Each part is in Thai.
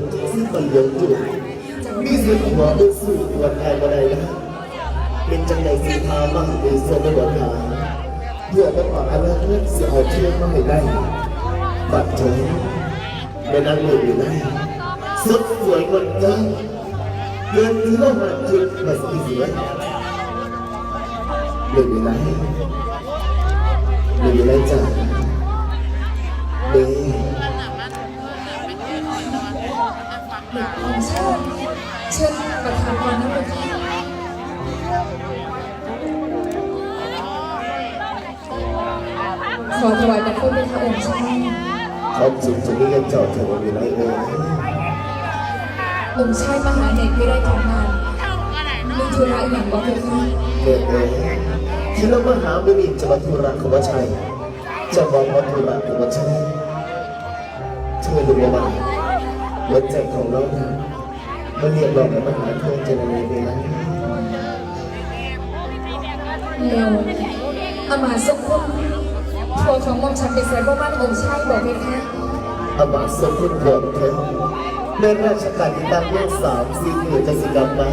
นซึ่งมันเหลืองอยู่มีสียงหัวเป็นสู่วันแทนวันใดนะเป็นจังใดสีพามั่งเป็นส่วนในวันหาเพื่อต้องบอกอะไรเพื่อนเสียเอาเชื่อมาให้ได้บัดเถิดในนั้นเลยอยู่ได้สุดสวยงดงามเกินที่ว่ามันจุดมาสีเสียเลยอยู่ได้เลยอยู่ได้จ้าเด้ เด็กของชาติเชิญประธานพรนะประธานขอถวายบังคมเป็นพระองค์ชายเขาจุดจะนี้ยังเจอดเธออยู่ไรเอ่ยองค์ชายมหาเดชไม่ได้ทำงานมีธุระอย่างบอกเลยค่ะเด็กเอ่ยที่เรามาหาบุรีจะมาธุระของว่าชัยจะบอกว่าธุระของว่าชัยเธอรู้ไหม หัวใจของเราเนี่ยมันเรียกร้องให้มาหาเธอจะในเวลาเร็วอามาสมพงษ์ทัวของมอมฉันเป็นแสนบ้านองค์ชายบอกเลยค่ะอามาสมพุทธบอกเธอในราชการที่ตั้งเรื่องสามสี่หมื่นจะสิกรรมมา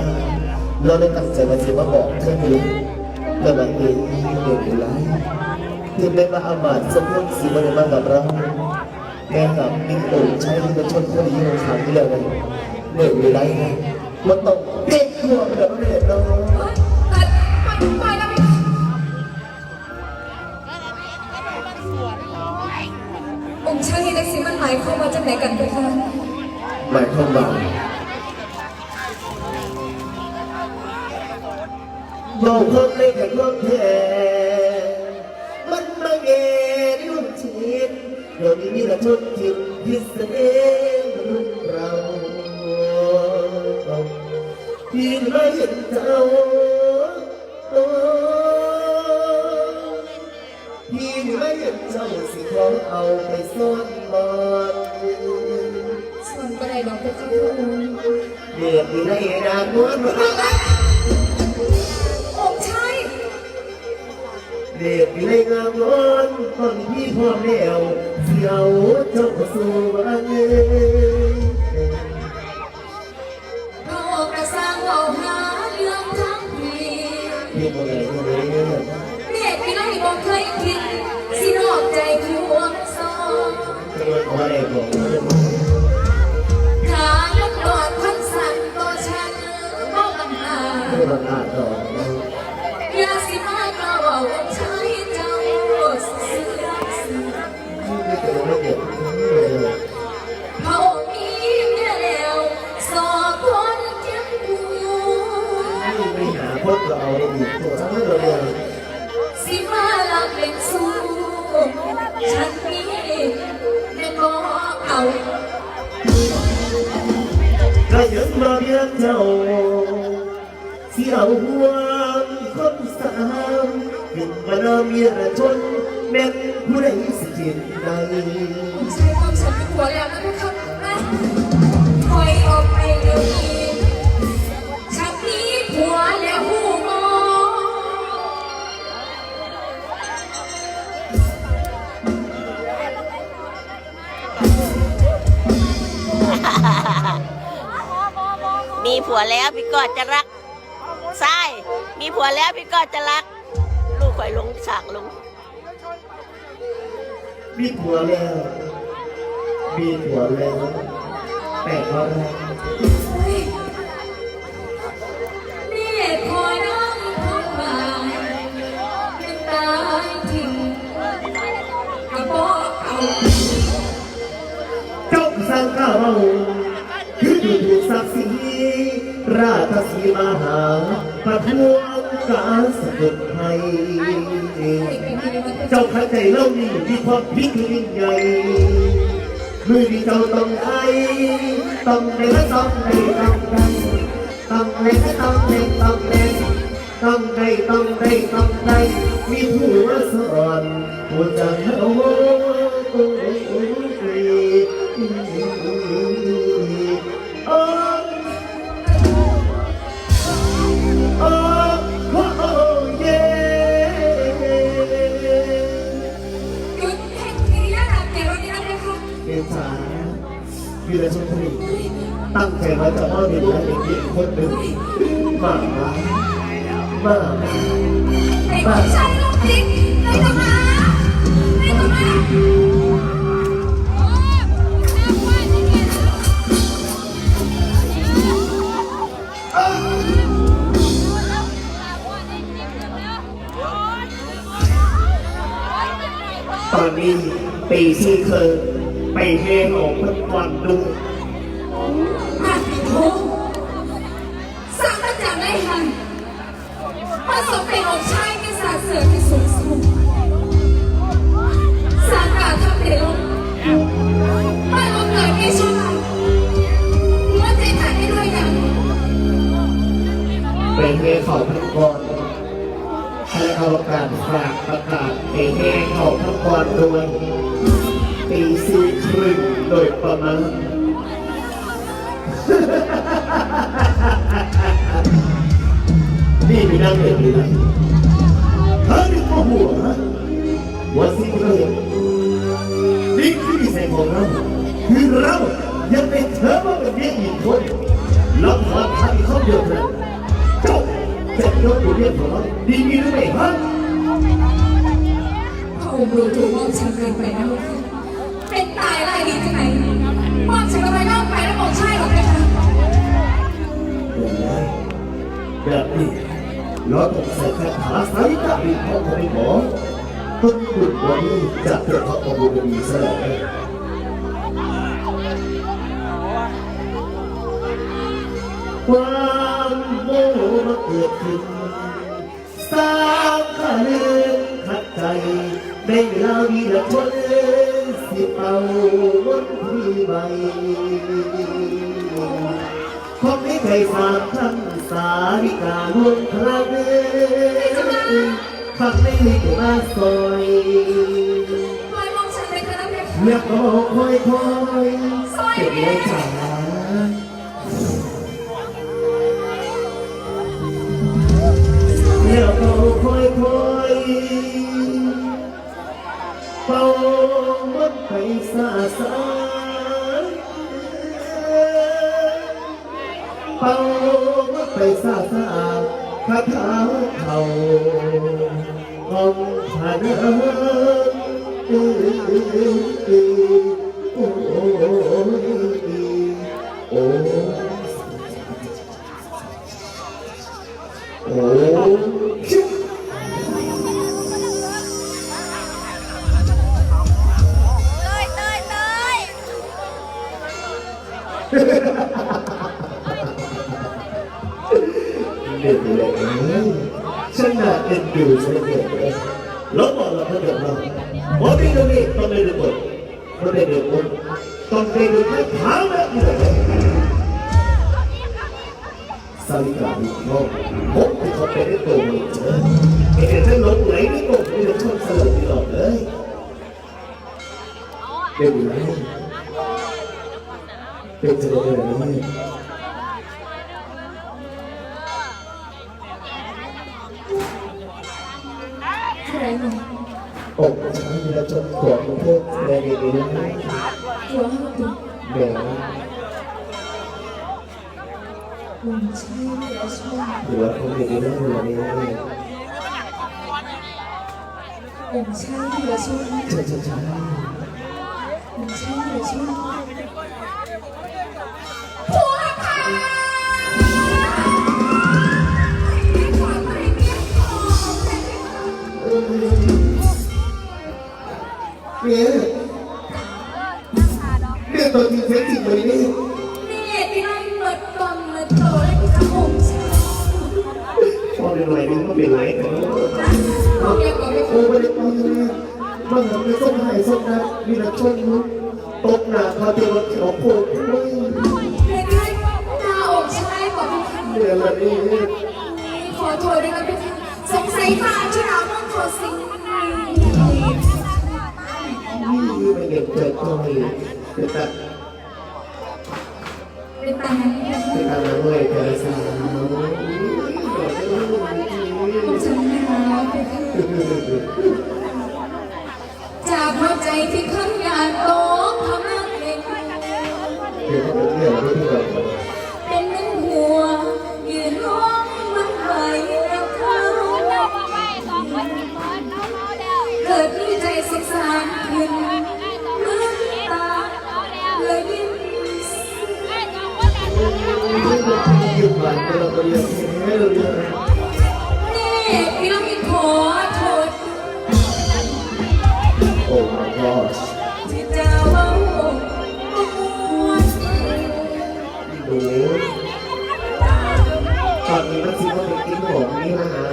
เราได้ตั้งใจมาที่มาบอกเธออยู่แต่บางทีเด็กอยู่ไรถึงแม้ว่าอามาสมพุทธสีมันมากับเรา แม่กับมีโอ่งใช้ที่จะชนคนที่มันขังที่แล้เลยเด็กอยู่ไรนะมันต้องเด็กหัวแบบนี้เนาะตัดไปไปแล้วองค์ชายเห็นได้สิมันหมายความว่าจะไหนกันไปคะหมายความว่าบอกเพิ่มเลยกับเพิ่มแท้ นี้มีแต่ชุดพิเศษรุ่นเราพี่ไม่เห็นเจ้าโอ้พี่ไม่เห็นเจ้าสิของเอาไปซ่อนบอนส่วนประเด็นของพระเจ้าพระองเรียกอยู่ในนามวนองค์ชายเรียกอยู่ในงามวนคนพี่พ่อแมว เสียวเจ้าสู่วันเอ้ยพระองค์กระสางเอาหาเรื่องทั้งปีพี่พ่อแม่ไหนเนี่ยเด็กพี่น้องบอกเคยคิดสินอกใจควงซองตัวขออะไรบอก เสียวห่วงคนสามขึ้นมาเริ่มมีระชนแม่นผู้ใดสิจิตใดใช้ความฉันเป็นหัวแล้วนะทุกคนนะถอยออกไปเดี๋ยวนี้ฉันนี้ผัวแล้วหูมองมีผัวแล้วพี่ก็จะรัก มีผัวแล้วพี่ก็จะรัก ลูกข่อยลงฉากลง มีผัวแล้ว มีผัวแล้ว แต่เขาได้เฮ้ยนี่พอน้องพูดมาเป็นตายทิ้งกระบอกเอาเจ้าสร้างข้าวคือดูถูกศักดิ์ศรีราชสีมาหาประท้วง การสะกดไทย เจ้าขัดใจเล่านี่มีความพิกยิ่งใหญ่มือที่เจ้าต้องไอต้องในและต้องในต้องในต้องในและต้องในต้องในต้องในต้องในต้องในมีหัวสอนหัวใจเอา งใจว่าจะว่าเป็นนายเอกอีกคนหนึ่งมามามาไอ้ผู้ชายลูกจิกไม่ต้องมาไม่ต้องมาตอนนี้ปีที่เคยไปเฮออกพันวันดู สร้างมาจากได้ทันมาสมเป็นองค์ชายที่สาเสือที่สูงส่งสร้างการทำเดลงไม่ลงเกิดไม่ชั่วหัวใจขาดได้ด้วยกันไปเฮเขาพันกรให้เอาการฝากประกาศไปเฮเขาพันกรด้วยปีสี่ครึ่งโดยประมาณ นี่มีนั่งเห็นหรือเธอนี่ก็หัวฮะหัวสิเพื่อนนี่คือนิสัยของเราคือเรายังเป็นเธอว่าเป็นเมียอีกคนแล้วพอทำเข้าเดียวกันจ้าจะยกตัวเรียกของเราดีมีหรือไม่ฮะพระองค์ดูถูกมองฉันเกินไปนะลูกเป็นตายอะไรดีที่ไหน แบบนี้เราต้องใส่คาถาสายตาบีของคนหมอต้นขุดวันนี้จะเกิดพระองค์มีสลายความโง่มาเกิดขึ้นสร้างขาเรื่องขัดใจในเวลาวีละคนสิเป่าวันที่ใหม่ คงไม่เคยฝากคำสาริกาลวงพระเดินขับไม่มีตัวมาซอยลอยมองฉันไปเถอะนะเพคะเมื่อก็คอยคอยเก็บไว้จ๋าแล้วก็ค่อยค่อยเป่ามันไปสาสา เป่ามันไปซาซาคาถาเขาห้องผานาโอ้โอ้โเอ็นดูฉันเด็กลยแล้วบอกเราเพื่อนเราบอกนี่ตรงนี้ต้องได้ดูบทต้องได้ดูบทต้องได้ดูแค่เท้าแบบนี้เลยสาลิกาบุกโลกพบที่เขาเป็นได้ตัวมันเจอเห็นฉันลงไหลในโลกที่จะชอบสลบตลอดเลย อกช้างมีละชนขวบเพื่อแรงดีๆนะหัวห้าตุ่มแบ่งวงใช่แล้วใช่หรือว่าเขาดีๆนะหัวนี้องค์ชายที่ละช่วยใช่ใช่ใช่องค์ชายที่ละช่วยผัวค่ะขอไป เมียขอแต่ไม่ขอเนี่ยเนี่ยตัวจริงเท็จจริงเลยนี่นี่ที่นั่งเปิดกล่องเปิดโตแล้วที่ทำองค์ชายพอเป็นไรนี่ก็เป็นไรแต่เอาเรียกก่อนไปโอ้ไม่ได้ไปเลยมันทำให้ส้มหายส้มนะมีละชนตกหนาคาเตียวเขียวโผล่ด้ยเรียกให้หน้าองค์ชายขอไปค่ะเดี๋ยวละนี่ขอโทษด้วยนะพี่สงสัยฟ้าช่เอาเรื่องขอสิ่ง นี้นี่เป็นเด็กเกิดตัวนี้เป็นตาเป็นตาไหนเนี่ยเป็นตาเลยเกิดสาวผมจะไม่หาเป็นจากหัวใจที่ข้างยานโตทำให้เองเดี๋ดี๋ยวเขาเป็นเรื่องไม่นเป็นหนึ่งหัวยืนร้องมันไหวแล้วเขาเกิดมี สงสารขึ้นเมื่อตาเลยยิ้มำยืดหวานไปเราก็เรียนไม่เราเรียนเน่พี่น้องขอโทษโอ้ my gosh ที่จะเมาบ่มวนหนูตอนนี้มันสิว่าเป็นกินของนี่นะฮะ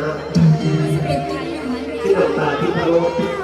เป็นจริงไหมที่น้ำตาที่พะโล้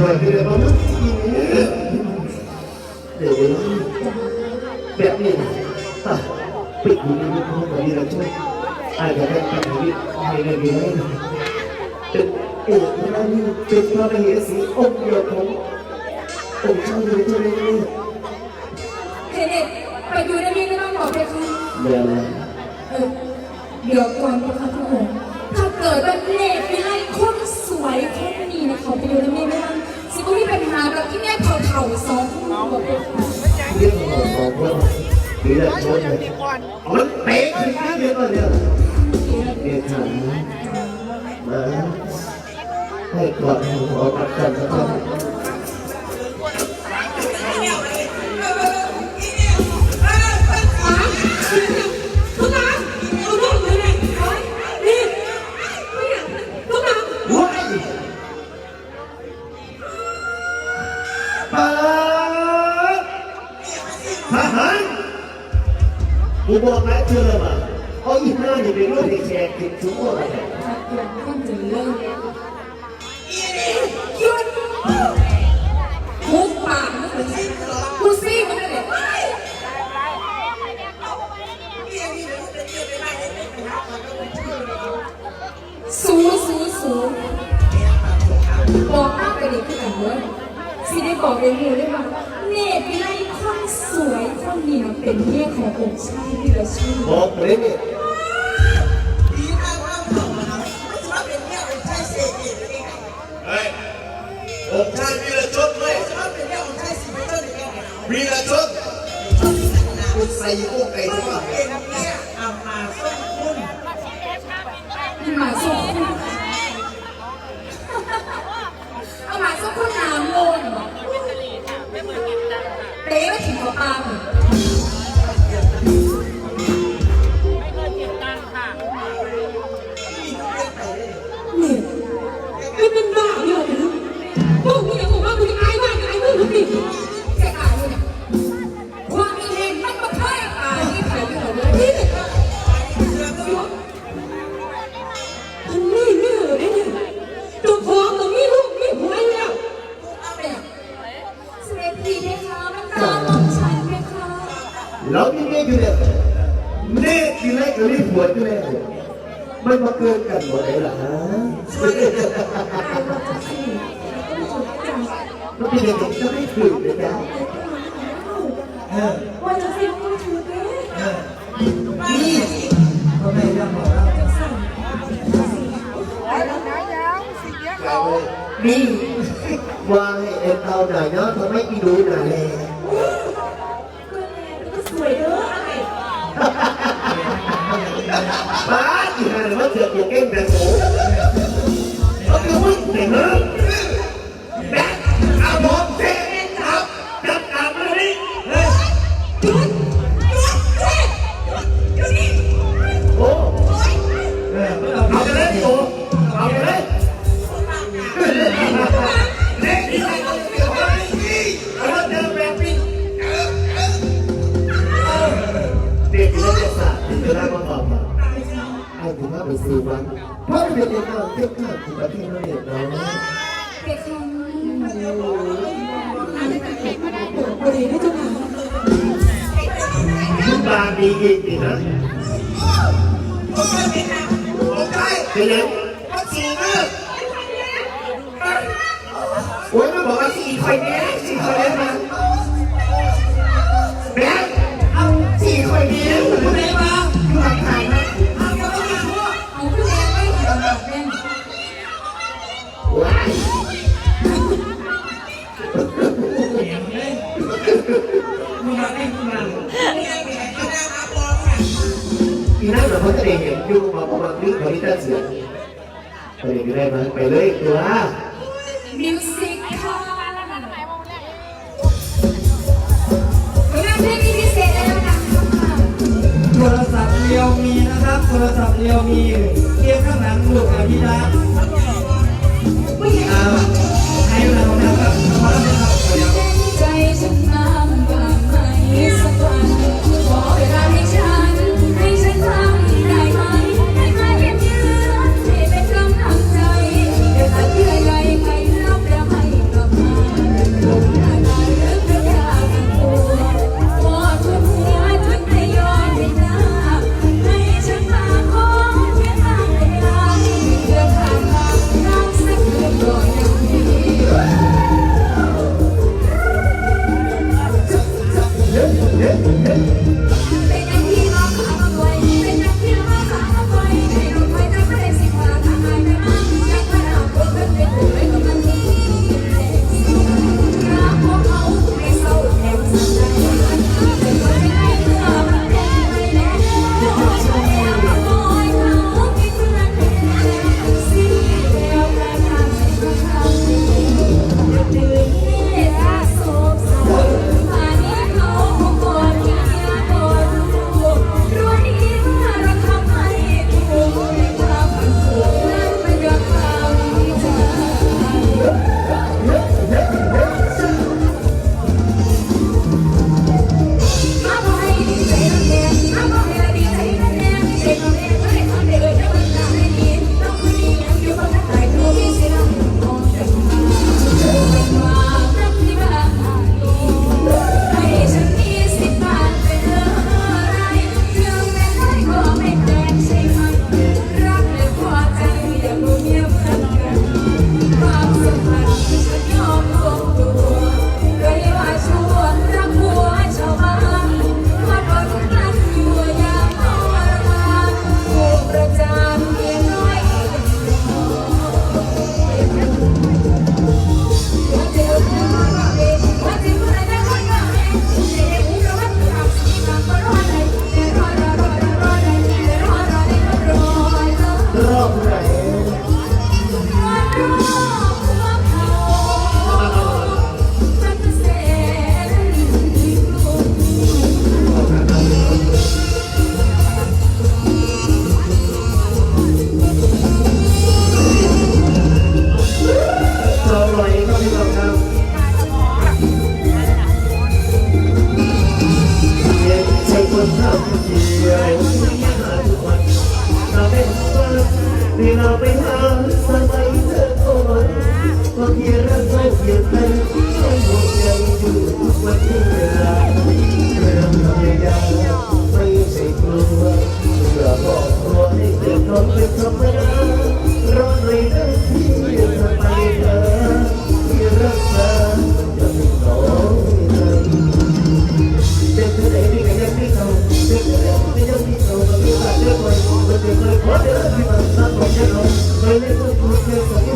เดี๋ยวเดี๋ยวเราเดี๋ยวแบบนี้อะปิดอยู่ในห้องนี้เราช่วยอาจจะได้ทำวิให้ได้ดีไหมเป็นเอกนั้นเป็นพระมเหสีองค์เดียวขององค์เจ้า มีแต่ชนเลยมันเตะขึ้นมาเดียวเนี่ยเดี๋ยวถามาให้ก่อนขอตัดกันนะครั อีกหน้านี่ไปด้วยในแชร์ติดชั่วเลยหลังคนจะเลิกหยุดมุกปากมึงเลยกูซี่มันเลยสูสูสูบอกมากไปเลยที่ไหนเว้ยสิได้บอกเองเลยได้ว่าเนตไล่คนสวยคนนี้มันเป็นเมียขององค์ชายที่เราชื่อบอกเลยเนี่ย ผมชายวีรชนเว้ยวีรชนคุณใส่พวกไก่ใช่ปะหมาส่งคุณเอาหมาส่งคุณน้ำโลนบอกเตะมาถึงกับปากเลยนี่ ด็จพี่เพคะมันตามมองฉันเพคะเรามีเมียอยู่เนี่ยเน่ทีแรกก็รีบหัวอยู่แล้วมันมาเกินกันหมดเลยล่ะฮะอายว่าจะสิจังมันเป็นยังไงก็ไม่คุยเลยนะว่าจะสิว่าถือเด้นี่พ่อแม่ยังบอกเราจังสั่นนี่ ว่าให้เอ็นเอาหน่อยเนาะทำไมอีดูหน่อยเลยก็สวยเด้อไอ้ป้าอีห่าเนี่ยมันเสือกอยู่เก่งแต่โสเขาคือมึง เดี๋ยวนะว่าสีนี่โอ้ยมันบอกว่าสีคอยแม่สีคอยแม่มาแม่เอาสีคอยแม่ ที่นั่นเราจะได้เห็นยุคมาพวามราที่บริจาคเสียงไปเลยได้ไหมไปเลยตัวมิวสิกค่ะโทรศัพท์เรียวมีนะครับ โทรศัพท์เรียวมีเทียบข้างหลังลูกอภิรักษ์ Gracias.